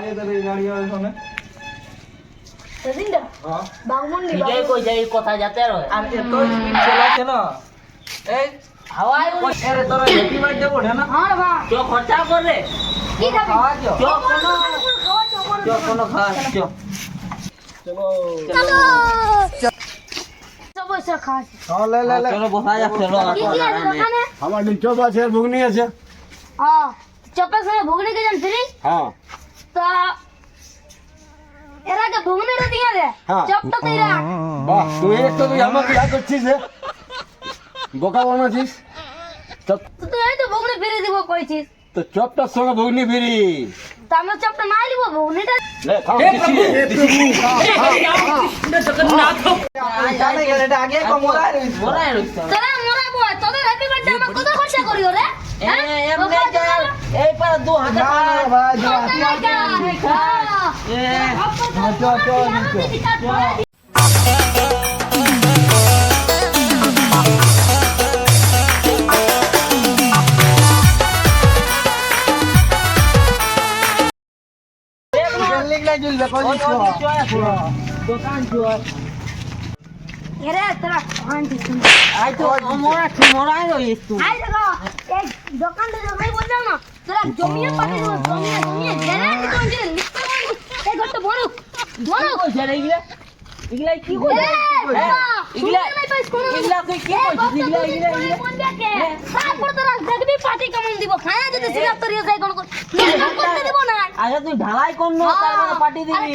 আগে তোর এই গাড়ি হবে শোনে সেদিনটা হ্যাঁ বাগমুন্ডি ঠিকই কইছে এই কথা যাতে রয়। আর এত স্পিড চালাচ্ছে না? এই হাওয়াই ওই। এরে তোর হ্যাপি বার্থডে বলে না? হ্যাঁ বা চ খরচা করে কি খাবি? খাওয়া কোনো চো কোনো খাওয়া চো চলো। চলো। পয়সা খাওয়াছি হ্যাঁ লে লে চলো বসা যাক চলো আমার চপ আছে ঘুগনি আছে। হ্যাঁ চপের সঙ্গে ভুগনি কে জান ফ্রি হ্যাঁ। তা এর আগে ভুগনিটা দিয়ে দে হ্যাঁ। চপটা রাখ বাহ তুই একটা তুই আমাকে যা করছিস হে বোকা বানাচ্ছিস তো তো তুই এই তো ভুগনি ফিরে দিব কইছিস তো চপটার সঙ্গে ঘুগনি ফিরি তা আমরা চপটা নাই লিব ভুগনিটা তোরা মোরা তোদের হ্যাপি বার্থডে আমার কত খরচা করিও রে এমনি চল এই পার দু হাজার না টাকা ভাই যা এ চো চো চো লিখ নাই জুলবে ওই কোন ওই চয় আছে দোকান চয় এরে তোরা আনছি আই তো মোরা মোরাই রইছ তোরা জমিয়ে পাঠিয়ে জমিয়ে জমিয়ে। জেনে দিতাম যে লিখতে এই ঘরটা বড় বড় কইছে রে ইগলা ইগলা কি কইছে ইগলা ইগলা কই কি কইছিস ইগলা ইগলা ইগলা তারপর তোরা দেখবি পার্টি কেমন দিব। খায়া যদি সিনাপ তরিয়ে যায় কোন কোন করতে দিব না। আগে তুই ঢালাই কোন নো তার মানে পার্টি দিবি।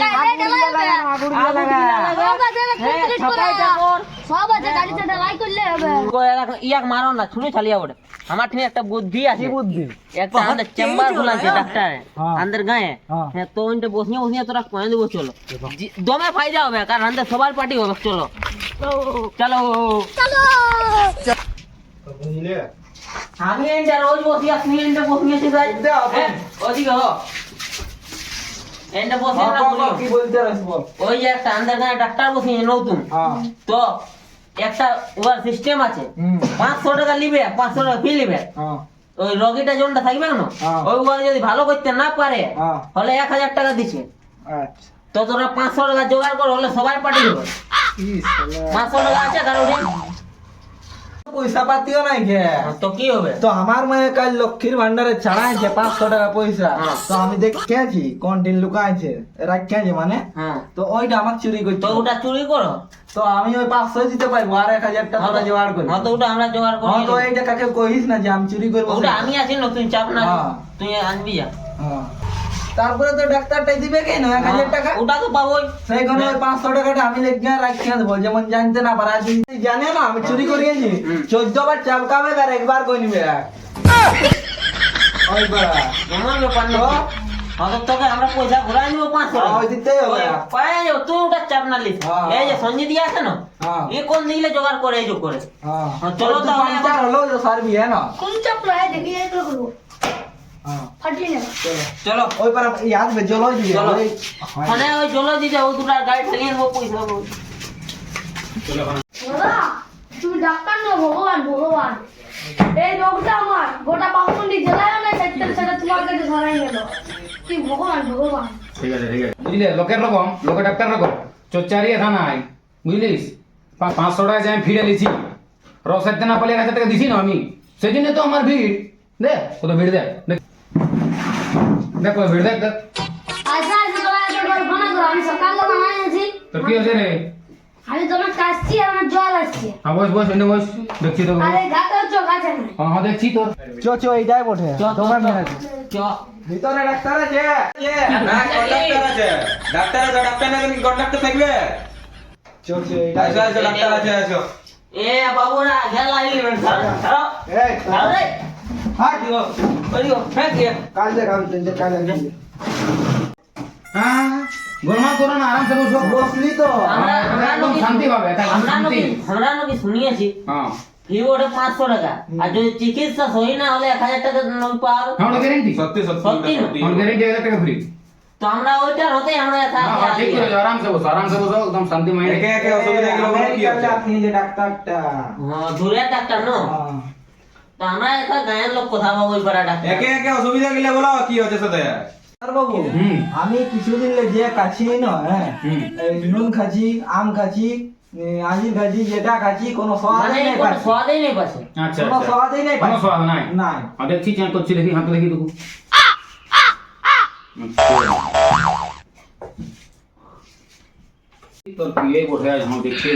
আগুড়ি ছাপাইটা কর সব আছে গাড়িতে ঢালাই করলে হবে কই এরা ইয়াক মারো না ছুরি চালিয়ে ওঠে আমার ঠিক একটা বুদ্ধি আছে। বুদ্ধি? একটা আমাদের চেম্বার খুলাছে ডাক্তার। হ্যাঁ। আমাদের গায়ে। হ্যাঁ। হ্যাঁ তো ওইটা বসিয়ে বসিয়ে তোরা কয়ে দেবো চলো। জি- দমে ফায়দা হবে কারণ আমাদের সবার পার্টি হবে চলো। চলো। চলো। বুঝলে? আমি এন্ডা রোজ বসি আসনি এন্ডা বসিয়েছি তাই দাও, হ্যাঁ ওদিকে হো। এন্ডা বসে না বলিও। কি বলতে রাস বল ওই যে একটা আমাদের গায়ে ডাক্তার বসিয়ে নতুন। হ্যাঁ। তো একটা ওয়ার সিস্টেম আছে। পাঁচশো টাকা নিবে পাঁচশো টাকা ফি নিবে। হ্যাঁ। ওই রোগীটা জনটা থাকবে না হ্যাঁ। ওই ওয়ার যদি ভালো করতে না পারে তাহলে হলে এক হাজার টাকা দিচ্ছে আচ্ছা। তো তোরা পাঁচশো টাকা জোগাড় কর হলে সবাই পাঠিয়ে দেবে। পাঁচশো টাকা আছে কারও পয়সা পাতিও নাই কে তো কি হবে? তো আমার মেয়ে কাল লক্ষ্মীর ভান্ডারে ছাড়াইছে পাঁচশো টাকা পয়সা। হ্যাঁ। তো আমি দেখেছি কন্টিন লুকাইছে রাখিয়াছে মানে। হ্যাঁ। তো ওইটা আমার চুরি করি তো ওটা চুরি করো। তো আমি ওই পাঁচশো দিতে পারব আর এক হাজার টাকা তোরা জোগাড় করি হ্যাঁ তো ওটা আমরা জোগাড় করি। হ্যাঁ তো এইটা কাকে কহিস না যে আমি চুরি করব ওটা আমি আছি না তুই চাপ না হ্যাঁ। তুই আনবি যা। হ্যাঁ। তারপরে তো ডাক্তারটাই দিবে কেন এক হাজার টাকা? ওটা তো পাবোই। সেইখানে ওই পাঁচশো টাকাটা আমি লেগে রাখিয়া দেবো যেমন জানতে না পারে জানে না আমি চুরি করিয়েছি। চোদ্দ বার চাপকাবে আর একবার ব্যাপার না হয়তো তোকে আমরা পয়সা ঘুরাই নিবো পাঁচশো। ওই ওই পায়ে যাও তুই ওটা চাপ না লিস হ্যাঁ। এই যে সঞ্জিত আছে না? হ্যাঁ। এ কোন দিলে জোগাড় করে এই করে? হ্যাঁ। হ্যাঁ, চলো তো তাহলে হলো তো সারবি হ্যাঁ না? কোন চাপ রয়ে দেখি এই তো করব হ্যাঁ ফাটিয়ে নেবে চলো চলো ওই পার ইয়াদ বে জলো দিবে চলো। ওই মানে ওই জল দিতে ও দুটার গাড়ি ঠেলিয়ে দেবো পয়সা দেবো। দাদা তুমি ডাক্তার না ভগবান ভগবান এই রোগটা আমার গোটা বামুন্ডি জেলায় না সেটা সেটা তোমার কাছে ধরাই গেল কি ভগবান ভগবান ঠিক আছে ঠিক আছে বুঝলে লোকের রকম লোকের ডাক্তার রকম চোচারিয়ে থানায় বুঝলিস পা- পাঁচশো টাকা যে আমি ফিরে লিছি রসাইতে না পালে এক হাজার টাকা দিছি না আমি সেই জন্য তো আমার ভিড় দেখ কত ভিড় দেখ দেখ দেখ কত ভিড় দেখ দেখ আচ্ছা আচ্ছা তোরা এত গল্প না করো আমি সকালে বানাই আছি তোর কি হয়েছে রে আমি তোমার কাশছি আর আমার জ্বর আসছে হ্যাঁ বস বস এনে বস দেখছি তো আরে গাতে চোখ আছে না হ্যাঁ হ্যাঁ দেখছি তোর চো চো এইটাই বটে চ, চ, তোমার চ। মেরেছে চ। ভিতরে ডাক্তার আছে না কন্ডাক্টর আছে ডাক্তার আছে ডাক্তার না তুমি কন্ডাক্টর থাকবে চো চো এইটাই আসো আসো ডাক্তার আছে আসো এ বাবুরা খেলা এলিমেন্ট ছাড়ো দিয়ে কাল দেখ আমি তিনটে কাল দেখ হ্যাঁ গোলমাল করো না আরামসে বসো বসলি তো আমরা একদম শান্তি পাবে আমরা নাকি আমরা নাকি শুনিয়েছি হ্যাঁ ফি ওটা পাঁচশো টাকা আর যদি চিকিৎসা সহি না হলে এক হাজার টাকা নয় হ্যাঁ ওটা গ্যারেন্টি সত্যি সত্যি গ্যারেন্টি হাজার টাকা ফ্রি তো আমরা ওইটার হতেই আমরা ঠিক থাকি আরামসে বসো আরামসে বসো একদম শান্তি মাইন্ড একে একে অসুবিধা গুলো বলো কি আছে আপনি যে ডাক্তারটা হ্যাঁ, দূরের ডাক্তার ন। তো আমরা একটা গায়ের লোক কথা বলব ওই পাড়া ডাক্তার একে একে অসুবিধা গুলো বলো কি হচ্ছে সাথে? বাবু আমি কিছুদিন লে যে খাচ্ছি না হ্যাঁ? নুন খাচ্ছি আম খাচ্ছি আজির খাচ্ছি যেটা খাচ্ছি কোনো স্বাদ মানে নেই কোনো পাচ্ছি। স্বাদই নেই পাশে আচ্ছা কোনো আচ্ছা। স্বাদই নেই কোনো পাচ্ছি। স্বাদ নাই? দেখছি চেক করছি দেখি হাতে দেখি দেখু। তোর পিয়ে বসে আছে আমি দেখছি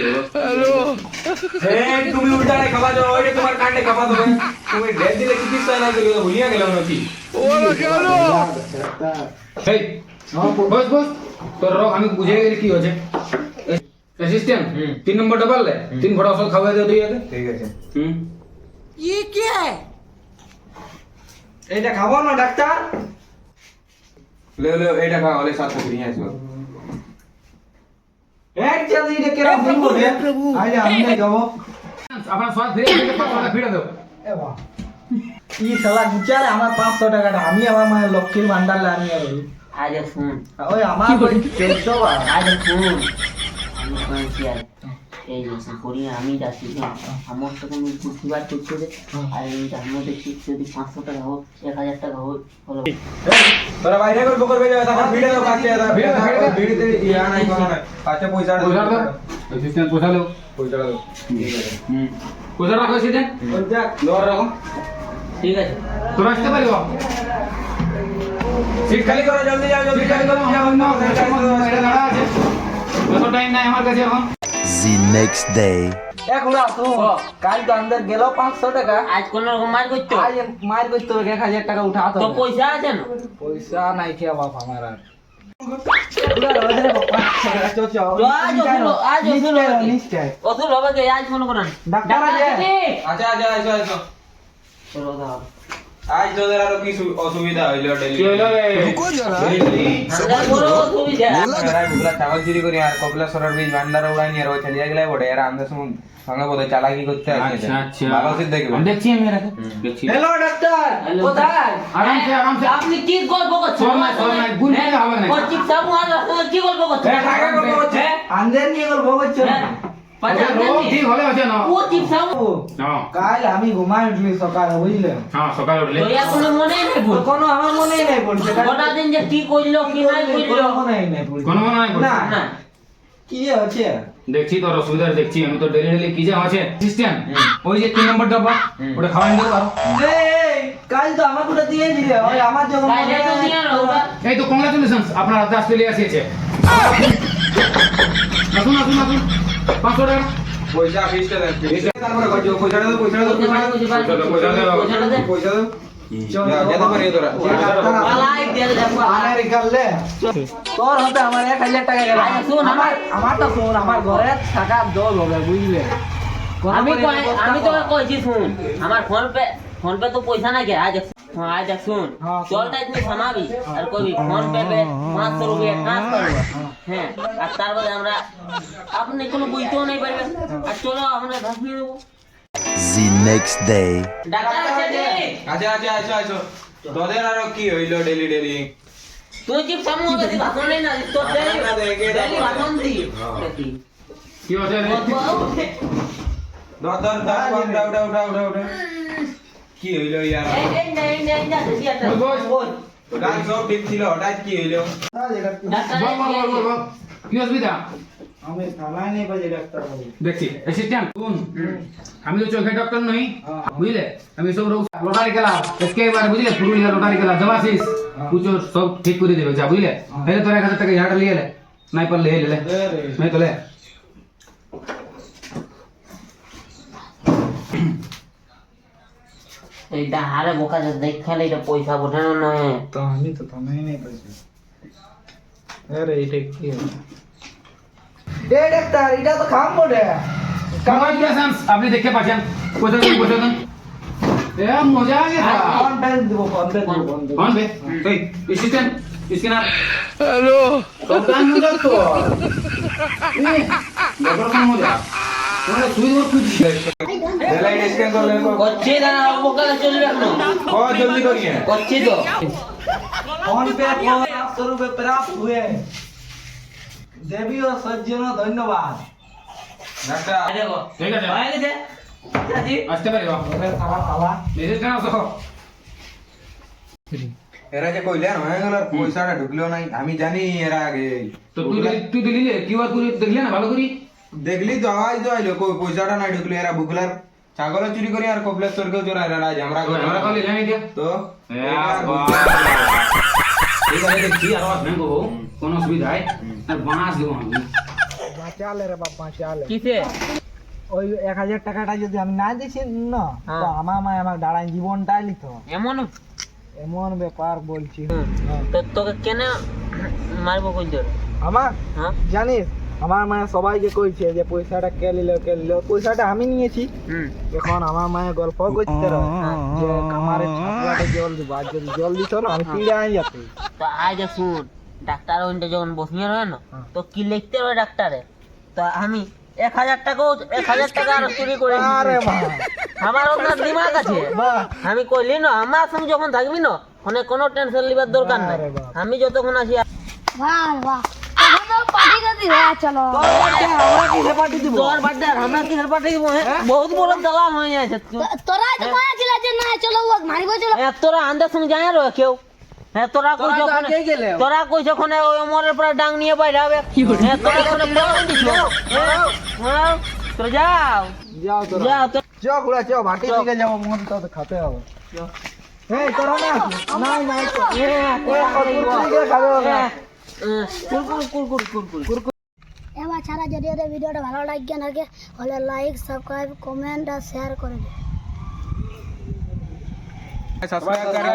হে তুমি উল্টাটা খাবা যাও ওইটা তোমার কাণ্ডে খাবা দেবে তুমি ডেট দিলে চিকিৎসা না দিলে তো ভুলিয়া গেলাম নাকি এই বস বস তোর রোগ আমি বুঝে গেছি কি হচ্ছে অ্যাসিস্ট্যান্ট তিন নম্বর ডবল লে তিন ফোঁটা ওষুধ খাওয়াই দিও তুই আগে ঠিক আছে হুম এইটা খাব না ডাক্তার লে লে এইটা খাওয়া হলে সাত সত্তর নিয়ে আসব এক জলদি এটা কেরা বলব রে আইলে আমি নাই খাব আপনার স্বাদ ফিরে গেলে পাঁচশো ফিরে দেবো। এ বাবা ই শালা বিচারে আমার পাঁচশো টাকাটা। আমি আমার মায়ের লক্ষ্মীর ভান্ডার লে আমি আর শুন। ওই আমার ওই চোদ্দ শুন। আমি কয়েছি আর এই যে করি আমি যাচ্ছি। আমার তো কোনো বুদ্ধিবার করছে যে আর যদি পাঁচশো টাকা হোক এক হাজার টাকা হোক হলো তোরা বাইরে করব করবে যাবে তখন ভিড়ে দাও কাছে ভিড়ে দাও, ভিড়ে দাও। ইয়া নাই কোনো নাই। কাছে পয়সা পয়সা দাও। পয়সা দেবো পয়সা দাও। ঠিক আছে। হুম। পয়সা রাখো ওই দেখ লোয়ার রাখো। ঠিক আছে। তোরা আসতে পারিব? সিট খালি করো জলদি যাও জলদি খালি করো, যাও। অন্য দাঁড়া আছে। টাইম নাই আমার কাছে এখন। The next day. এক উড়া কাল তো আমাদের গেল পাঁচশো টাকা। আজ কোন রকম মার করছ আজ মার করতে এক হাজার টাকা উঠা তো পয়সা আছে না? পয়সা নাই খেয়া বাপ আমার আর। আজ মনে করেন। ডাক্তার আছে? আচ্ছা আচ্ছা আচ্ছা আচ্ছা। আজ তোদের আরও কি অসুবিধা হইল ডেলি হইল রে? আমরা বড় অসুবিধা। বুলা চুরি করি আর কপিলেশ্বরের বীজ ভান্ডার উড়াই নিয়ে আর ওই গেলে বড়ে আর আমাদের সঙ্গে সঙ্গে বোধহয় চালাকি করতে আসছে আচ্ছা আচ্ছা। ভালো সিট দেখবে দেখছি আমি এরাকে হ্যালো ডাক্তার কোথায়? আরামসে আরামসে। আপনি কি গল্প করছেন? হবে না। সামু আর কি গল্প করছেন? টাকা গল্প করছে। আন্দের নিয়ে গল্প করছ ঠিক হলে না। ও চিপ হ্যাঁ কাল আমি ঘুমাই উঠলি সকালে বুঝলে? হ্যাঁ সকালে উঠলে। লইয়া কোনো মনেই নেই ভুল কোনো আমার মনেই নাই পড়ছে গোটা দিন যে কি করল কি নাই করল? কোনো নাই পড়ছে কোনো মনে নাই না। না। কি হচ্ছে? দেখছি তোর অসুবিধা দেখছি আমি তো ডেলি ডেলি কি যে আছে সিস্টেম ওই যে তিন নম্বর ডাব্বা ওটা খাওয়াই দেবো আর এই, কাল তো আমাকে ওটা দিয়ে দিলে ওই আমার যখন তাইলে তো নিয়ে নাও ওটা। এই তো কংগ্রাচুলেশন আপনার হাতে অস্ট্রেলিয়া এসেছে আসুন আসুন আসুন পাঁচশো টাকা। পয়সা ফিসটা দেন তারপরে কইছো পয়সাটা দাও পয়সাটা দাও। পয়সা দাও, পয়সা দাও। পয়সা দাও চল, যা, যেতে পারি তোরা। হতে আমার এক হাজার টাকা গেল। শোন, আমার আমারটা শোন আমার ঘরে টাকা জল হবে বুঝলে? আমি আমি তোকে কইছি শুন আমার ফোন পে ফোন পে তো পয়সা নাই কে আজ দেখ হ্যাঁ আজ দেখ শুন হ্যাঁ, চলটা তুমি থামাবি আর কবি ফোন পে পে পাঁচশো রুপিয়া ট্রান্সফার হ্যাঁ আর তার বাদে আমরা আপনি কোনো বুঝতেও নাই পারবেন আর চলো আমরা দশ মিনিট দেবো The next day. ডাক্তার আছে রে আচ্ছা আচ্ছা আচ্ছা আচ্ছা তোদের আরও কি হইল ডেলি ডেলি তুই কি সামু হবে তুই ভাষণ নেই না তোর ডেলি না, দেখ, এটা ডেলি বল। ভাষণ দি কি হচ্ছে রে? ধর ধর ধর উঠা উঠা উঠা উঠা উঠা কি হইলো ইয়ার এই এই এই এই যা দেখি একটা বস, বস। কাল সব ঠিক ছিল হঠাৎ কি হইলো ডাক্তার বল, বল, বল, বল, বল। কি অসুবিধা আমি থানায় নেই বাজে ডাক্তার বাবু দেখছি অ্যাসিস্ট্যান্ট শুন আমি তো চোখের ডক্টর নই হ্যাঁ। বুঝলে আমি সব রোগ লটারি খেলা একেবারে বুঝলে পুরুলিয়া লটারি খেলা জমাশিস পুজো সব ঠিক করে দেবে যা বুঝলে হেলে তোর এক হাজার টাকা ঝাড়া লিয়ে লে নাই পারলে হেলে লে দে রে। নাই তো এটা হারে বোকা যে দেখালে এটা পয়সা ওঠানো নয়। তো আমি তো তোমায় নেই পয়সা। আরে এটা কি এ ডাক্তার এটা তো খাম বটে। কামাই গেছেন আপনি দেখতে পাচ্ছেন। কোথায় কোথায় কোথায় এ মজা আ গেছে ফোন পে দিব ফোন পে দিব ফোন পে। তুই ইসিটেন ইসকিনার হ্যালো। দোকান মুদা তো। ব্যাপার কোন মজা। তোমরা সুই মত এরা যে কইলেন হয়ে গেল পয়সাটা ঢুকলো নাই। আমি জানি এর আগে। তো তুই দিলি কিউআর কোড দেখলি না ভালো করি? দেখলি তো আওয়াজ তো আইলো পয়সাটা নাই ঢুকলো এরা বুকলার ছাগল চুরি করে আর কপিলেশ্বরকেও চোরা এরা আজ আমরা করে। আমরা দিয়া। তো ঠিক আছে দেখছি আর আবার ব্যাংক হব কোনো অসুবিধা নাই আর বাঁশ দেবো আমি। চালে রে বাবা চালে কিসে? ওই এক হাজার টাকাটা যদি আমি না দিছি না হ্যাঁ। তো আমার মা আমার দাঁড়ায় জীবনটাই লিত। এমন? এমন ব্যাপার বলছি। হ্যাঁ। তো তোকে কেন মারবো কই তোর? আমার? হ্যাঁ? জানিস? আমার মায়ের সবাইকে কইছে যে পয়সাটা কে নিল কে নিল পয়সাটা আমি নিয়েছি। এখন আমার মায়ের গল্প করতে রয়। যে আমার ছাত্রাটা জল দিব আর যদি জল দিত না আমি পিড়ে আই যেতে তো আজ শুন ডাক্তার ওইটা যখন বসিয়ে রয় না তো কি লিখতে রয় ডাক্তারে? তো আমি এক হাজার টাকাও এক হাজার টাকা আর চুরি করে আরে মা আমার ওনার দিমাগ আছে। বাহ। আমি কইলি না আমার সঙ্গে যখন থাকবি না মানে কোনো টেনশন লিবার দরকার নাই। আমি যতক্ষণ আছি বাহ বাহ। চলো আমরা কিসে পার্টি দিব তোর বার্থডে আমরা কি পার্টি দিব হ্যাঁ? বহুত বড় দালাল হয়ে যাচ্ছে তোরা তো কয়া যে না চলো ও মারিব চলো হ্যাঁ, তোরা আন্দার সঙ্গে যায় রো কেউ হ্যাঁ তোরা কই যখন তোরা কই যখন ওই অমরের পরে ডাং নিয়ে বাইরে হবে হ্যাঁ তোরা কোনে বলন দিছ হ্যাঁ তোরা যাও যাও তোরা যাও তো চ গুড়া চ ভাটি দিকে যাব মন তো খাতে হবে এই তোরা না নাই নাই খাবে হ্যাঁ, এবার ছাড়া যদি ওদের ভিডিওটা ভালো লাগে থাকে হলে লাইক সাবস্ক্রাইব কমেন্ট আর শেয়ার করে দিন সাবস্ক্রাইব করে